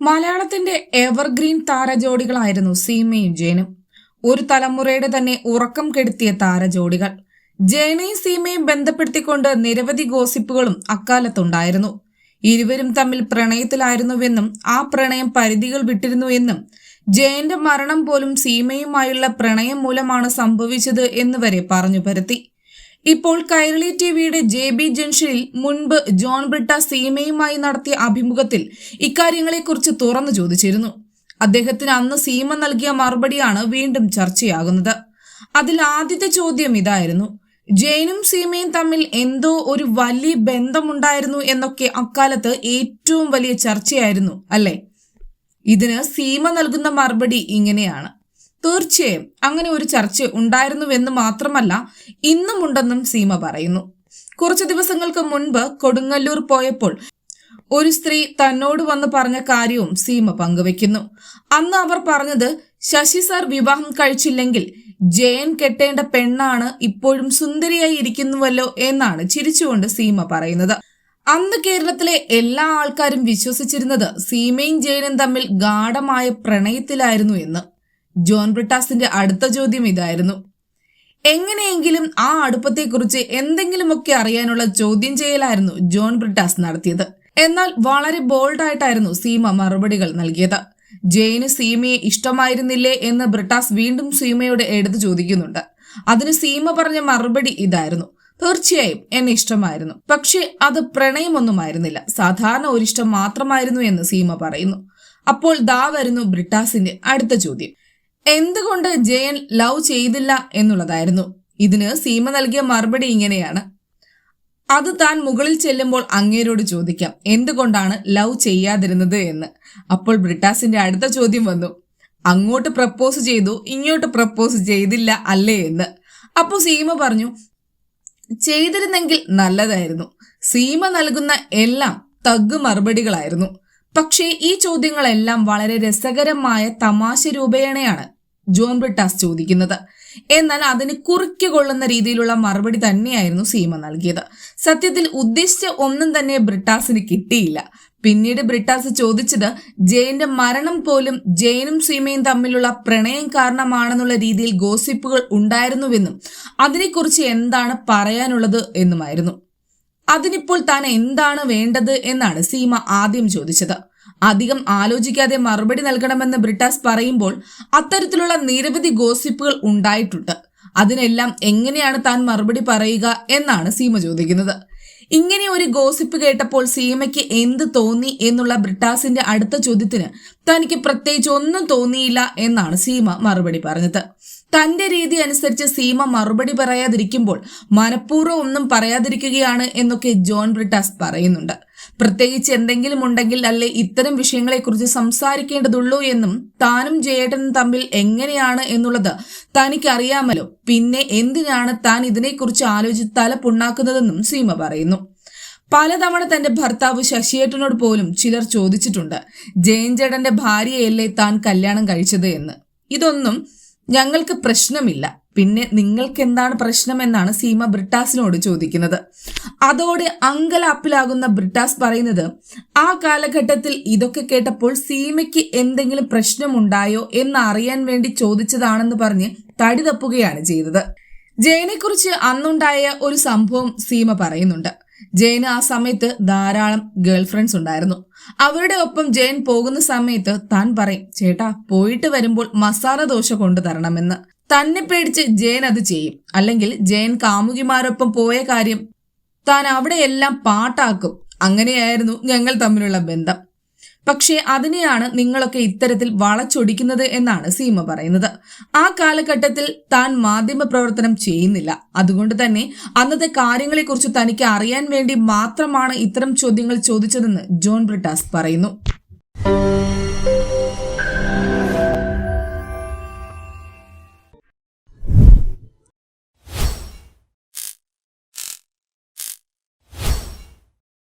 മലയാളത്തിന്റെ എവർഗ്രീൻ താരജോഡികളായിരുന്നു സീമയും ജയനും. ഒരു തലമുറയുടെ തന്നെ ഉറക്കം കെടുത്തിയ താരജോഡികൾ ജയനെയും സീമയും ബന്ധപ്പെടുത്തിക്കൊണ്ട് നിരവധി ഗോസിപ്പുകളും അക്കാലത്തുണ്ടായിരുന്നു. ഇരുവരും തമ്മിൽ പ്രണയത്തിലായിരുന്നുവെന്നും ആ പ്രണയം പരിധികൾ വിട്ടിരുന്നുവെന്നും ജയന്റെ മരണം പോലും സീമയുമായുള്ള പ്രണയം മൂലമാണ് സംഭവിച്ചത് എന്നുവരെ പറഞ്ഞു പരത്തി. ഇപ്പോൾ കൈരളി ടിവിയുടെ ജെ ബി ജംഗ്ഷനിൽ മുൻപ് ജോൺ ബ്രിട്ട സീമയുമായി നടത്തിയ അഭിമുഖത്തിൽ ഇക്കാര്യങ്ങളെക്കുറിച്ച് തുറന്നു ചോദിച്ചിരുന്നു. അദ്ദേഹത്തിന് അന്ന് സീമ നൽകിയ മറുപടിയാണ് വീണ്ടും ചർച്ചയാകുന്നത്. അതിൽ ആദ്യത്തെ ചോദ്യം ഇതായിരുന്നു. ജെയിനും സീമയും തമ്മിൽ എന്തോ ഒരു വലിയ ബന്ധമുണ്ടായിരുന്നു എന്നൊക്കെ അക്കാലത്ത് ഏറ്റവും വലിയ ചർച്ചയായിരുന്നു അല്ലേ? ഇതിന് സീമ നൽകുന്ന മറുപടി ഇങ്ങനെയാണ്. തീർച്ചയായും അങ്ങനെ ഒരു ചർച്ച ഉണ്ടായിരുന്നുവെന്ന് മാത്രമല്ല ഇന്നുമുണ്ടെന്നും സീമ പറയുന്നു. കുറച്ചു ദിവസങ്ങൾക്ക് മുൻപ് കൊടുങ്ങല്ലൂർ പോയപ്പോൾ ഒരു സ്ത്രീ തന്നോട് വന്ന് പറഞ്ഞ കാര്യവും സീമ പങ്കുവെക്കുന്നു. അന്ന് അവർ പറഞ്ഞത് ശശി സാർ വിവാഹം കഴിച്ചില്ലെങ്കിൽ ജയൻ കെട്ടേണ്ട പെണ്ണാണ് ഇപ്പോഴും സുന്ദരിയായി ഇരിക്കുന്നുവല്ലോ എന്നാണ് ചിരിച്ചുകൊണ്ട് സീമ പറയുന്നത്. അന്ന് കേരളത്തിലെ എല്ലാ ആൾക്കാരും വിശ്വസിച്ചിരുന്നത് സീമയും ജയനും തമ്മിൽ ഗാഠമായ പ്രണയത്തിലായിരുന്നു എന്ന്. ജോൺ ബ്രിട്ടാസിന്റെ അടുത്ത ചോദ്യം ഇതായിരുന്നു. എങ്ങനെയെങ്കിലും ആ അടുപ്പത്തെക്കുറിച്ച് എന്തെങ്കിലുമൊക്കെ അറിയാനുള്ള ചോദ്യം ചെയ്യലായിരുന്നു ജോൺ ബ്രിട്ടാസ് നടത്തിയത്. എന്നാൽ വളരെ ബോൾഡായിട്ടായിരുന്നു സീമ മറുപടികൾ നൽകിയത്. ജെയിന് സീമയെ ഇഷ്ടമായിരുന്നില്ലേ എന്ന് ബ്രിട്ടാസ് വീണ്ടും സീമയോട് എടുത്തു ചോദിക്കുന്നുണ്ട്. അതിന് സീമ പറഞ്ഞ മറുപടി ഇതായിരുന്നു. തീർച്ചയായും എന്നെ ഇഷ്ടമായിരുന്നു. പക്ഷേ അത് പ്രണയമൊന്നുമായിരുന്നില്ല. സാധാരണ ഒരിഷ്ടം മാത്രമായിരുന്നു എന്ന് സീമ പറയുന്നു. അപ്പോൾ ദാ വരുന്നു ബ്രിട്ടാസിന്റെ അടുത്ത ചോദ്യം. എന്തുകൊണ്ട് ജയൻ ലവ് ചെയ്തില്ല എന്നുള്ളതായിരുന്നു. ഇതിന് സീമ നൽകിയ മറുപടി ഇങ്ങനെയാണ്. അത് താൻ മുകളിൽ ചെല്ലുമ്പോൾ അങ്ങേരോട് ചോദിക്കാം എന്തുകൊണ്ടാണ് ലവ് ചെയ്യാതിരുന്നത് എന്ന്. അപ്പോൾ ബ്രിട്ടാസിന്റെ അടുത്ത ചോദ്യം വന്നു അങ്ങോട്ട് പ്രപ്പോസ് ചെയ്തു ഇങ്ങോട്ട് പ്രപ്പോസ് ചെയ്തില്ല അല്ലേ എന്ന്. അപ്പോൾ സീമ പറഞ്ഞു ചെയ്തിരുന്നെങ്കിൽ നല്ലതായിരുന്നു. സീമ നൽകുന്ന എല്ലാം തഗ് മറുപടികളായിരുന്നു. പക്ഷേ ഈ ചോദ്യങ്ങളെല്ലാം വളരെ രസകരമായ തമാശ രൂപേണയാണ്. ജോൺ ബ്രിട്ടാസ് ചോദിക്കുന്നത്. എന്നാൽ അതിന് കുറിക്ക് കൊള്ളുന്ന രീതിയിലുള്ള മറുപടി തന്നെയായിരുന്നു സീമ നൽകിയത്. സത്യത്തിൽ ഉദ്ദേശിച്ച ഒന്നും തന്നെ ബ്രിട്ടാസിന് കിട്ടിയില്ല. പിന്നീട് ബ്രിട്ടാസ് ചോദിച്ചത് ജയന്റെ മരണം പോലും ജയനും സീമയും തമ്മിലുള്ള പ്രണയം കാരണമാണെന്നുള്ള രീതിയിൽ ഗോസിപ്പുകൾ ഉണ്ടായിരുന്നുവെന്നും അതിനെക്കുറിച്ച് എന്താണ് പറയാനുള്ളത് എന്നുമായിരുന്നു. അതിനിപ്പോൾ താൻ എന്താണ് വേണ്ടത് എന്നാണ് സീമ ആദ്യം ചോദിച്ചത്. അധികം ആലോചിക്കാതെ മറുപടി നൽകണമെന്ന് ബ്രിട്ടാസ് പറയുമ്പോൾ അത്തരത്തിലുള്ള നിരവധി ഗോസിപ്പുകൾ ഉണ്ടായിട്ടുണ്ട്. അതിനെല്ലാം എങ്ങനെയാണ് താൻ മറുപടി പറയുക എന്നാണ് സീമ ചോദിക്കുന്നത്. ഇങ്ങനെ ഒരു ഗോസിപ്പ് കേട്ടപ്പോൾ സീമയ്ക്ക് എന്ത് തോന്നി എന്നുള്ള ബ്രിട്ടാസിന്റെ അടുത്ത ചോദ്യത്തിന് തനിക്ക് പ്രത്യേകിച്ച് ഒന്നും തോന്നിയില്ല എന്നാണ് സീമ മറുപടി പറഞ്ഞത്. തന്റെ രീതി അനുസരിച്ച് സീമ മറുപടി പറയാതിരിക്കുമ്പോൾ മനഃപൂർവം ഒന്നും പറയാതിരിക്കുകയാണ് എന്നൊക്കെ ജോൺ ബ്രിട്ടാസ് പറയുന്നുണ്ട്. പ്രത്യേകിച്ച് എന്തെങ്കിലും ഉണ്ടെങ്കിൽ അല്ലെ ഇത്തരം വിഷയങ്ങളെക്കുറിച്ച് സംസാരിക്കേണ്ടതുള്ളൂ എന്നും താനും ജയേട്ടനും തമ്മിൽ എങ്ങനെയാണ് എന്നുള്ളത് തനിക്കറിയാമല്ലോ. പിന്നെ എന്തിനാണ് താൻ ഇതിനെക്കുറിച്ച് ആലോചിച്ച് തല പുണ്ണാക്കുന്നതെന്നും സീമ പറയുന്നു. പലതവണ തന്റെ ഭർത്താവ് ശശിയേട്ടനോട് പോലും ചിലർ ചോദിച്ചിട്ടുണ്ട്. ജയൻ ചേട്ടന്റെ ഭാര്യയല്ലേ താൻ കല്യാണം കഴിച്ചത് എന്ന്. ഇതൊന്നും ഞങ്ങൾക്ക് പ്രശ്നമില്ല. പിന്നെ നിങ്ങൾക്ക് എന്താണ് പ്രശ്നമെന്നാണ് സീമ ബ്രിട്ടാസിനോട് ചോദിക്കുന്നത്. അതോടെ അങ്കലാപ്പിലാകുന്ന ബ്രിട്ടാസ് പറയുന്നത് ആ കാലഘട്ടത്തിൽ ഇതൊക്കെ കേട്ടപ്പോൾ സീമയ്ക്ക് എന്തെങ്കിലും പ്രശ്നമുണ്ടായോ എന്ന് അറിയാൻ വേണ്ടി ചോദിച്ചതാണെന്ന് പറഞ്ഞ് തടി തപ്പുകയാണ് ചെയ്തത്. ജയനെക്കുറിച്ച് അന്നുണ്ടായ ഒരു സംഭവം സീമ പറയുന്നുണ്ട്. ജയന് ആ സമയത്ത് ധാരാളം ഗേൾ ഫ്രണ്ട്സ് ഉണ്ടായിരുന്നു. അവരുടെ ഒപ്പം ജയൻ പോകുന്ന സമയത്ത് താൻ പറയും ചേട്ടാ പോയിട്ട് വരുമ്പോൾ മസാല ദോശ കൊണ്ടു തരണമെന്ന്. തന്നെ പേടിച്ച് ജെയിൻ അത് ചെയ്യും. അല്ലെങ്കിൽ ജെയിൻ കാമുകിമാരൊപ്പം പോയ കാര്യം താൻ അവിടെയെല്ലാം പാട്ടാക്കും. അങ്ങനെയായിരുന്നു ഞങ്ങൾ തമ്മിലുള്ള ബന്ധം. പക്ഷേ അതിനെയാണ് നിങ്ങളൊക്കെ ഇത്തരത്തിൽ വളച്ചൊടിക്കുന്നത് എന്നാണ് സീമ പറയുന്നത്. ആ കാലഘട്ടത്തിൽ താൻ മാധ്യമ പ്രവർത്തനം ചെയ്യുന്നില്ല. അതുകൊണ്ട് തന്നെ അന്നത്തെ കാര്യങ്ങളെക്കുറിച്ച് തനിക്ക് അറിയാൻ വേണ്ടി മാത്രമാണ് ഇത്തരം ചോദ്യങ്ങൾ ചോദിച്ചതെന്ന് ജോൺ ബ്രിട്ടാസ് പറയുന്നു.